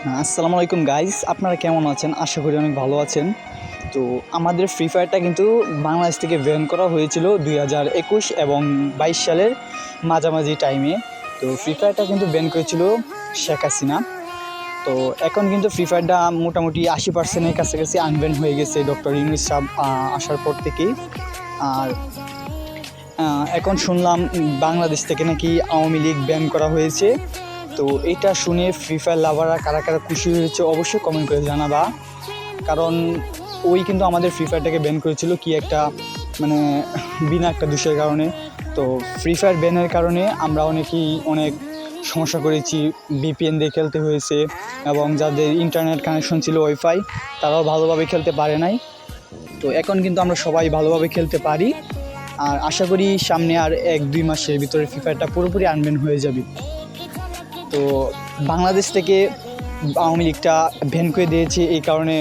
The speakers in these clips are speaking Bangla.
আসসালামু আলাইকুম গাইস আপনারা কেমন আছেন? আশা করি অনেক ভালো আছেন। তো আমাদের ফ্রি ফায়ারটা কিন্তু বাংলাদেশ থেকে ব্যান করা হয়েছিল দুই হাজার একুশ এবং বাইশ সালের মাঝামাঝি টাইমে তো ফ্রি ফায়ারটা কিন্তু ব্যান করেছিল শেখ হাসিনা। তো এখন কিন্তু ফ্রি ফায়ারটা মোটামুটি আশি পার্সেন্টের কাছাকাছি আনব্যান হয়ে গেছে ডক্টর ইউনুস সাহ আসার পর থেকেই। আর এখন শুনলাম বাংলাদেশ থেকে নাকি আওয়ামী লীগ ব্যান করা হয়েছে। তো এটা শুনে ফ্রি ফায়ার লাভাররা কারা কারা খুশি হয়েছে অবশ্যই কমেন্ট করে জানাবা। কারণ ওই কিন্তু আমাদের ফ্রি ফায়ারটাকে ব্যান করেছিল কি একটা মানে বিনা একটা দোষের কারণে। তো ফ্রি ফায়ার ব্যানের কারণে আমরা অনেকেই অনেক সমস্যা করেছি বিপিএন দিয়ে খেলতে হয়েছে এবং যাদের ইন্টারনেট কানেকশন ছিল ওয়াইফাই তারাও ভালোভাবে খেলতে পারে নাই। তো এখন কিন্তু আমরা সবাই ভালোভাবে খেলতে পারি। আর আশা করি সামনে আর এক দুই মাসের ভিতরে ফ্রি ফায়ারটা পুরোপুরি আনবেন হয়ে যাবে। তো বাংলাদেশ থেকে আওয়ামী লীগটা ভ্যান করে দিয়েছে এই কারণে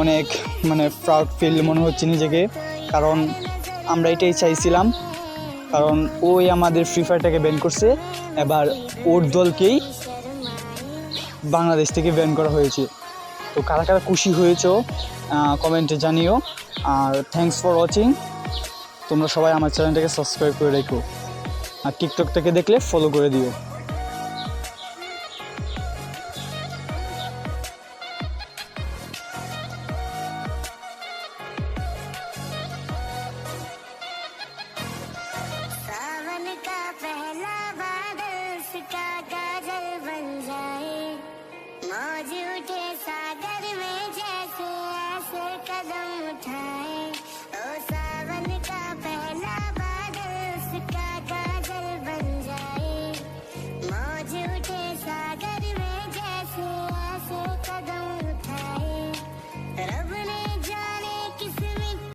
অনেক মানে প্রাউড ফিল মনে হচ্ছে নিজেকে। কারণ আমরা এটাই চাইছিলাম। কারণ ওই আমাদের ফ্রি ফায়ারটাকে ব্যান করছে। এবার ওর দলকেই বাংলাদেশ থেকে ব্যান করা হয়েছে। তো কারা কারা খুশি হয়েছো কমেন্টে জানিও। আর থ্যাংকস ফর ওয়াচিং তোমরা সবাই আমার চ্যানেলটাকে সাবস্ক্রাইব করে রেখো। আর টিকটক থেকে দেখলে ফলো করে দিও। Monica.